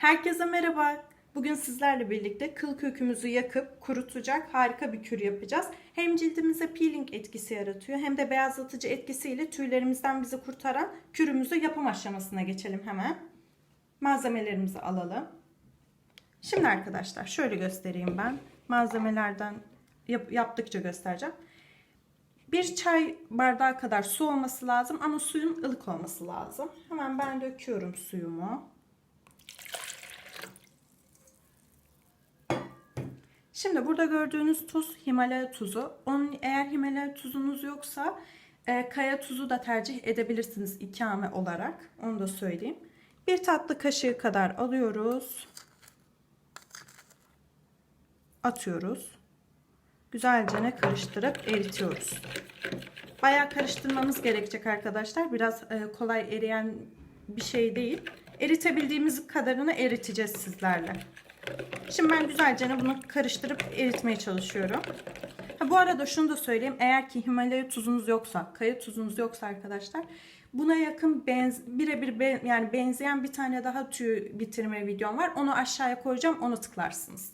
Herkese merhaba. Bugün sizlerle birlikte kıl kökümüzü yakıp kurutacak harika bir kür yapacağız. Hem cildimize peeling etkisi yaratıyor hem de beyazlatıcı etkisiyle tüylerimizden bizi kurtaran kürümüzü yapım aşamasına geçelim hemen. Malzemelerimizi alalım. Şimdi arkadaşlar şöyle göstereyim ben. Malzemelerden yap- yaptıkça göstereceğim. Bir çay bardağı kadar su olması lazım ama suyun ılık olması lazım. Hemen ben döküyorum suyumu. Şimdi burada gördüğünüz tuz Himalaya tuzu. Onun eğer Himalaya tuzunuz yoksa e, kaya tuzu da tercih edebilirsiniz ikame olarak. Onu da söyleyeyim. Bir tatlı kaşığı kadar alıyoruz. Atıyoruz. Güzelce ne karıştırıp eritiyoruz. Bayağı karıştırmamız gerekecek arkadaşlar. Biraz e, kolay eriyen bir şey değil. Eritebildiğimiz kadarını eriteceğiz sizlerle. Şimdi ben güzelce bunu karıştırıp eritmeye çalışıyorum. Ha, bu arada şunu da söyleyeyim. Eğer ki Himalaya tuzunuz yoksa, kaya tuzunuz yoksa arkadaşlar buna yakın benz, birebir be, yani benzeyen bir tane daha tüy bitirme videom var. Onu aşağıya koyacağım. Onu tıklarsınız.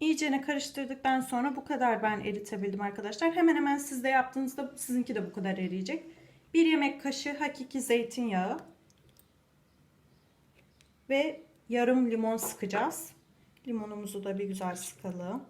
İyicene karıştırdıktan sonra bu kadar ben eritebildim arkadaşlar. Hemen hemen siz de yaptığınızda sizinki de bu kadar eriyecek. Bir yemek kaşığı hakiki zeytinyağı ve yarım limon sıkacağız. Limonumuzu da bir güzel sıkalım.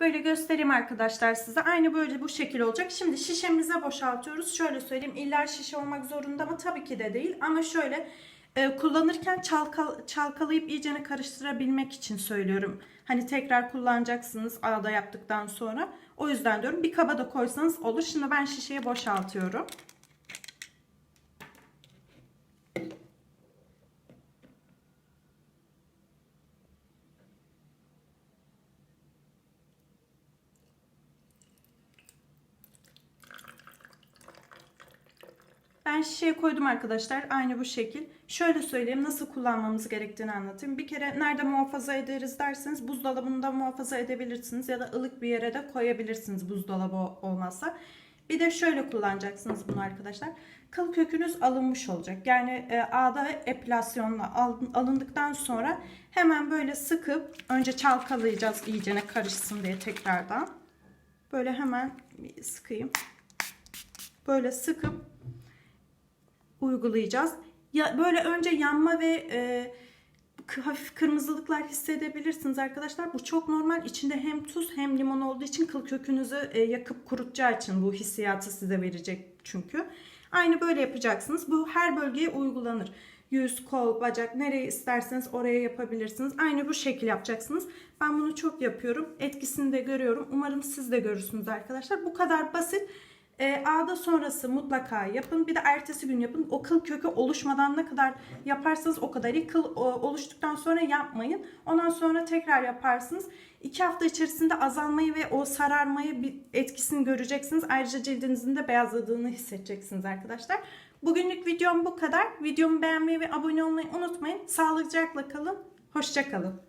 Böyle göstereyim arkadaşlar size. Aynı böyle bu şekil olacak. Şimdi şişemize boşaltıyoruz. Şöyle söyleyeyim. İller şişe olmak zorunda mı? Tabii ki de değil. Ama şöyle e, kullanırken çalkal, çalkalayıp iyicene karıştırabilmek için söylüyorum. Hani tekrar kullanacaksınız ağda yaptıktan sonra. O yüzden diyorum bir kaba da koysanız olur. Şimdi ben şişeye boşaltıyorum. Ben şişeye koydum arkadaşlar. Aynı bu şekil. Şöyle söyleyeyim nasıl kullanmamız gerektiğini anlatayım. Bir kere nerede muhafaza ederiz derseniz buzdolabında muhafaza edebilirsiniz ya da ılık bir yere de koyabilirsiniz buzdolabı olmazsa. Bir de şöyle kullanacaksınız bunu arkadaşlar. Kıl kökünüz alınmış olacak. Yani e, ağda epilasyonla alındıktan sonra hemen böyle sıkıp önce çalkalayacağız iyicene karışsın diye tekrardan. Böyle hemen sıkayım. Böyle sıkıp uygulayacağız. Ya böyle önce yanma ve e, hafif kırmızılıklar hissedebilirsiniz arkadaşlar. Bu çok normal. İçinde hem tuz hem limon olduğu için kıl kökünüzü e, yakıp kurutacağı için bu hissiyatı size verecek çünkü. Aynı böyle yapacaksınız. Bu her bölgeye uygulanır. Yüz, kol, bacak nereye isterseniz oraya yapabilirsiniz. Aynı bu şekil yapacaksınız. Ben bunu çok yapıyorum. Etkisini de görüyorum. Umarım siz de görürsünüz arkadaşlar. Bu kadar basit. E, ağda sonrası mutlaka yapın. Bir de ertesi gün yapın. O kıl kökü oluşmadan ne kadar yaparsanız o kadar iyi. Kıl o, oluştuktan sonra yapmayın. Ondan sonra tekrar yaparsınız. İki hafta içerisinde azalmayı ve o sararmayı bir etkisini göreceksiniz. Ayrıca cildinizin de beyazladığını hissedeceksiniz arkadaşlar. Bugünlük videom bu kadar. Videomu beğenmeyi ve abone olmayı unutmayın. Sağlıcakla kalın. Hoşçakalın.